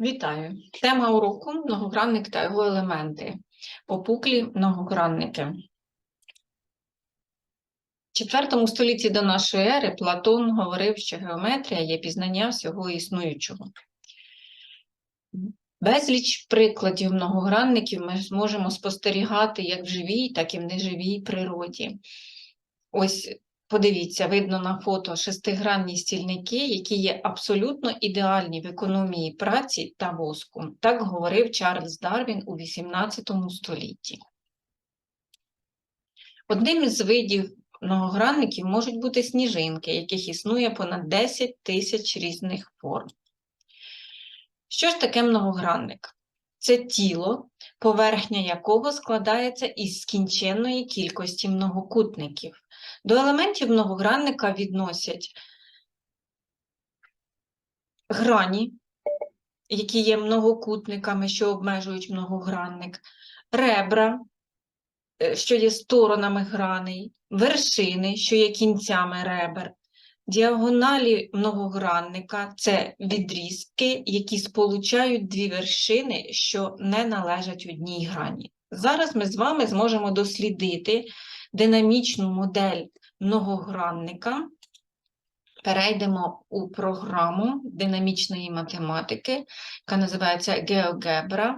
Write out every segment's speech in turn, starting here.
Вітаю! Тема уроку многогранник та його елементи. Опуклі многогранники. В IV столітті до нашої ери Платон говорив, що геометрія є пізнання всього існуючого. Безліч прикладів многогранників ми зможемо спостерігати як в живій, так і в неживій природі. Ось Подивіться, видно на фото шестигранні стільники, які є абсолютно ідеальні в економії праці та воску. Так говорив Чарльз Дарвін у XVIII столітті. Одним із видів многогранників можуть бути сніжинки, яких існує понад 10 тисяч різних форм. Що ж таке многогранник? Це тіло, поверхня якого складається із скінченної кількості многокутників. До елементів многогранника відносять грані, які є многокутниками, що обмежують многогранник, ребра, е, що є сторонами граней, вершини, що є кінцями ребер. Діагоналі многогранника це відрізки, які сполучають дві вершини, що не належать одній грані. Зараз ми з вами зможемо дослідити динамічну модель многогранника. Перейдемо у програму динамічної математики, яка називається GeoGebra.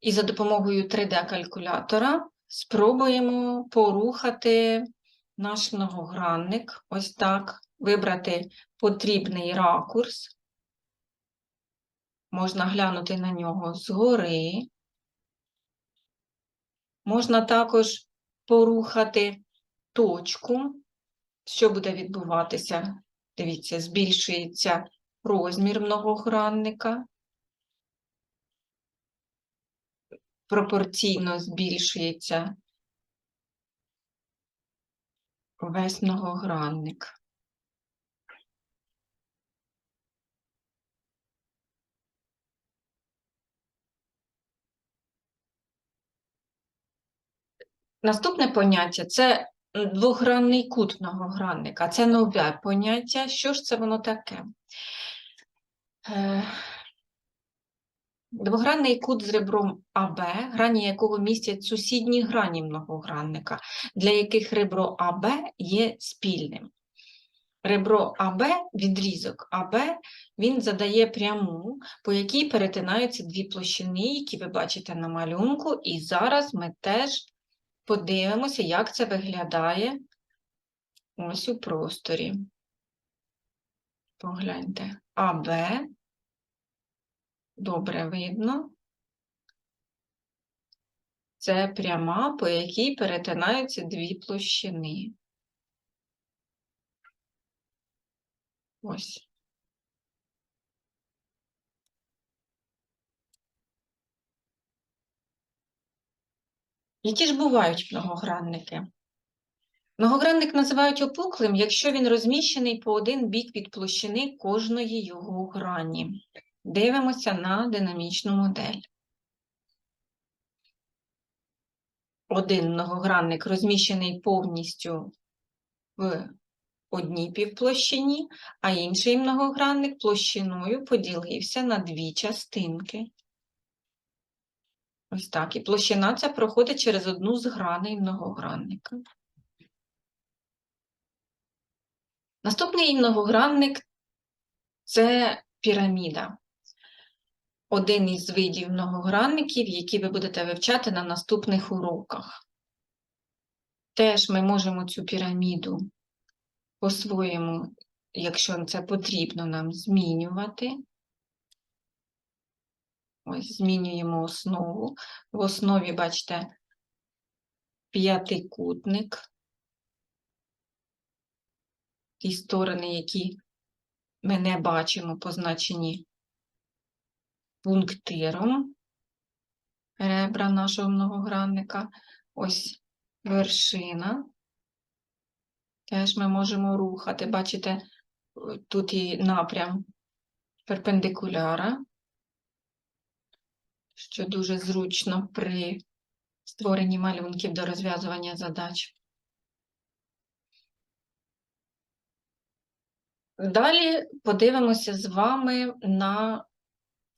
І за допомогою 3D-калькулятора спробуємо порухати наш многогранник. Ось так, вибрати потрібний ракурс. Можна глянути на нього згори. Можна також порухати точку. Що буде відбуватися? Дивіться, збільшується розмір многогранника. Пропорційно збільшується весь многогранник. Наступне поняття це двогранний кут многогранника. Це нове поняття. Що ж це воно таке? Е, Двогранний кут з ребром АБ, грані якого містять сусідні грані многогранника, для яких ребро АБ є спільним. Ребро АБ, відрізок АБ, він задає пряму, по якій перетинаються дві площини, які ви бачите на малюнку, і зараз ми теж подивимося, як це виглядає ось у просторі. Погляньте, АБ, добре видно. Це пряма, по якій перетинаються дві площини. Ось. Які ж бувають многогранники? Многогранник називають опуклим, якщо він розміщений по один бік від площини кожної його грані. Дивимося на динамічну модель. Один многогранник розміщений повністю в одній півплощині, а інший многогранник площиною поділився на дві частинки. Ось так. І площина ця проходить через одну з граней многогранника. Наступний многогранник це піраміда. Один із видів многогранників, які ви будете вивчати на наступних уроках. Теж ми можемо цю піраміду по-своєму, якщо це потрібно нам змінювати. Ось змінюємо основу. В основі, бачите, п'ятикутник. Ті сторони, які ми не бачимо, позначені пунктиром ребра нашого многогранника. Ось вершина. Теж ми можемо рухати. Бачите, тут і напрям перпендикуляра що дуже зручно при створенні малюнків до розв'язування задач. Далі подивимося з вами на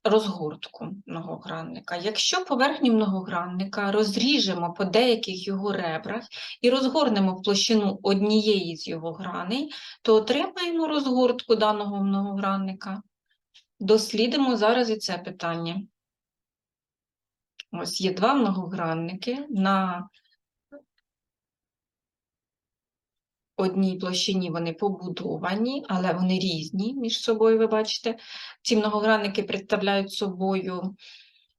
розгортку многогранника. Якщо поверхню многогранника розріжемо по деяких його ребрах і розгорнемо площину однієї з його граней, то отримаємо розгортку даного многогранника. Дослідимо зараз і це питання. Ось є два многогранники на одній площині вони побудовані, але вони різні між собою, ви бачите. Ці многогранники представляють собою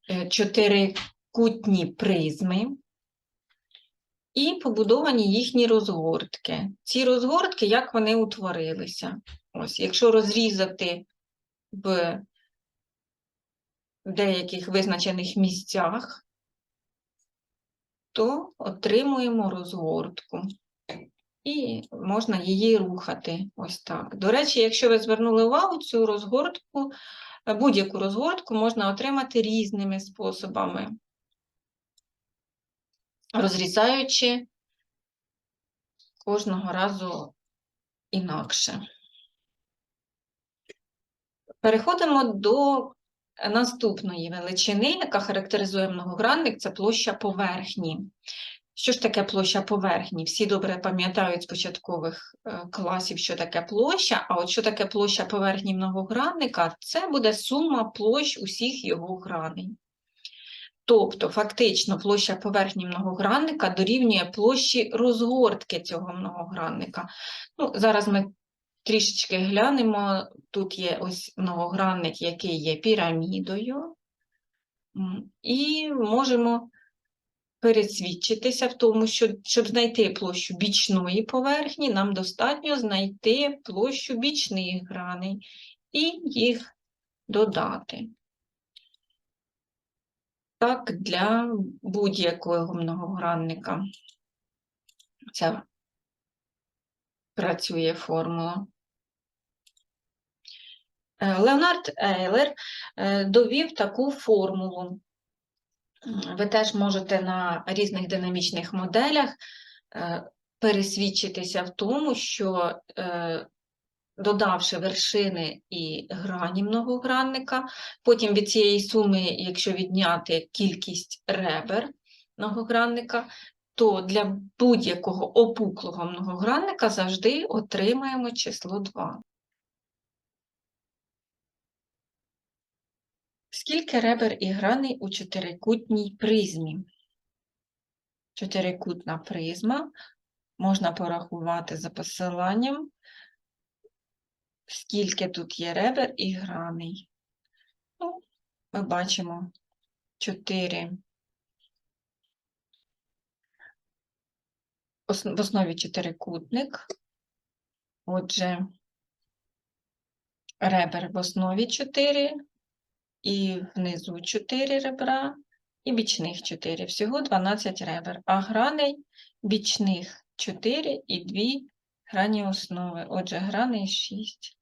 е, чотирикутні призми і побудовані їхні розгортки. Ці розгортки, як вони утворилися? Ось, якщо розрізати в деяких визначених місцях, то отримуємо розгортку і можна її рухати ось так. До речі, якщо ви звернули увагу, цю розгортку, будь-яку розгортку можна отримати різними способами, розрізаючи кожного разу інакше. Переходимо до наступної величини, яка характеризує многогранник, це площа поверхні. Що ж таке площа поверхні? Всі добре пам'ятають з початкових е, класів, що таке площа, а от що таке площа поверхні многогранника, це буде сума площ усіх його граней. Тобто, фактично, площа поверхні многогранника дорівнює площі розгортки цього многогранника. Ну, Зараз ми трішечки глянемо. Тут є ось многогранник, який є пірамідою, і можемо пересвідчитися в тому, що щоб знайти площу бічної поверхні, нам достатньо знайти площу бічних граней і їх додати. Так, для будь-якого многогранника ця працює формула. Е, Леонард Ейлер е, довів таку формулу. Ви теж можете на різних динамічних моделях е, пересвідчитися в тому, що додавши вершини і грані многогранника, потім від цієї суми, якщо відняти кількість ребер многогранника, то для будь-якого опуклого многогранника завжди отримаємо число 2. Скільки ребер і граней у чотирикутній призмі? Чотирикутна призма можна порахувати за посиланням, скільки тут є ребер і граней. Ну, Ми бачимо 4 в основі чотирикутник. Отже, ребер в основі 4, і внизу 4 ребра, і бічних 4. Всього 12 ребер, а граней бічних 4 і 2 грані основи. Отже, граней 6.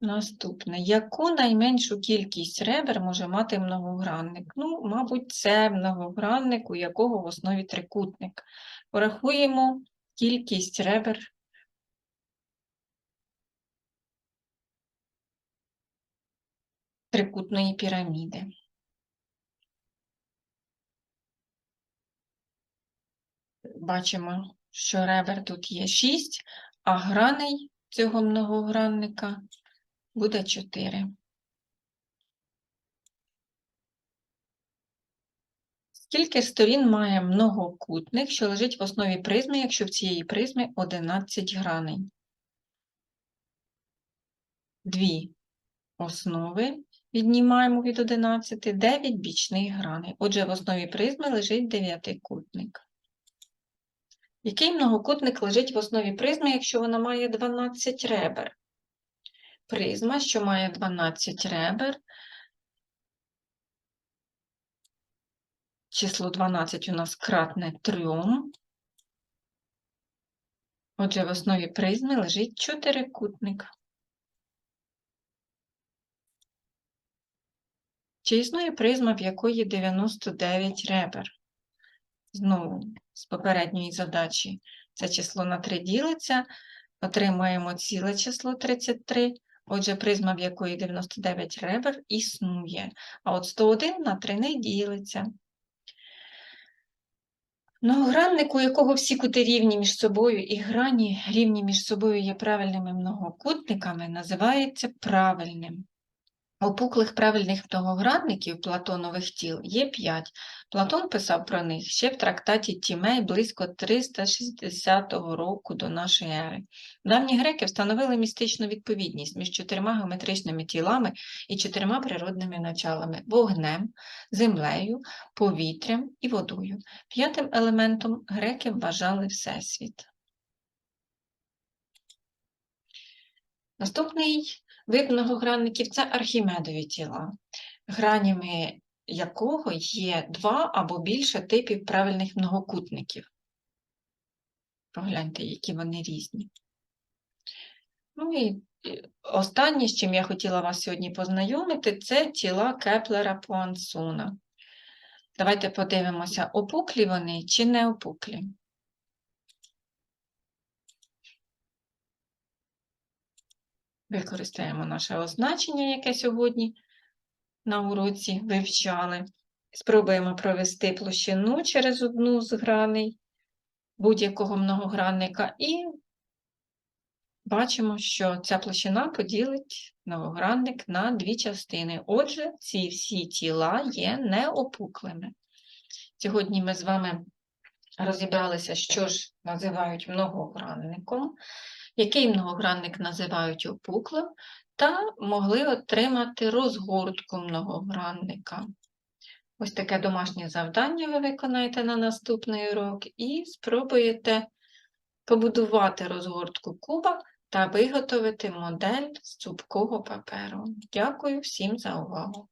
Наступне. Яку найменшу кількість ребер може мати многогранник? Ну, мабуть, це многогранник, у якого в основі трикутник. Порахуємо кількість ребер трикутної піраміди. Бачимо, що ребер тут є 6, а граней цього многогранника буде 4. Скільки сторін має многокутник, що лежить в основі призми, якщо в цієї призми 11 граней? Дві основи віднімаємо від 11, 9 бічних граней. Отже, в основі призми лежить дев'ятикутник. Який многокутник лежить в основі призми, якщо вона має 12 ребер? Призма, що має 12 ребер. Число 12 у нас кратне 3. Отже, в основі призми лежить чотирикутник. Чи існує призма, в якої 99 ребер? Знову, з попередньої задачі, це число на 3 ділиться, отримаємо ціле число 33, Отже, призма, в якої 99 ребер, існує, а от 101 на 3 не ділиться. Многогранник, у якого всі кути рівні між собою і грані рівні між собою є правильними многокутниками, називається правильним. Опуклих правильних многогранників Платонових тіл є 5. Платон писав про них ще в трактаті Тімей близько 360 року до нашої ери. Давні греки встановили містичну відповідність між чотирма геометричними тілами і чотирма природними началами – вогнем, землею, повітрям і водою. П'ятим елементом греки вважали Всесвіт. Наступний вид многогранників – це архімедові тіла, гранями якого є два або більше типів правильних многокутників. Погляньте, які вони різні. Ну і останнє, з чим я хотіла вас сьогодні познайомити, це тіла Кеплера Пуансона. Давайте подивимося, опуклі вони чи не опуклі. Використаємо наше означення, яке сьогодні на уроці вивчали. Спробуємо провести площину через одну з граней будь-якого многогранника і бачимо, що ця площина поділить многогранник на дві частини. Отже, ці всі тіла є неопуклими. Сьогодні ми з вами розібралися, що ж називають многогранником, який многогранник називають опуклим, та могли отримати розгортку многогранника. Ось таке домашнє завдання ви виконаєте на наступний урок і спробуєте побудувати розгортку куба та виготовити модель з цупкого паперу. Дякую всім за увагу!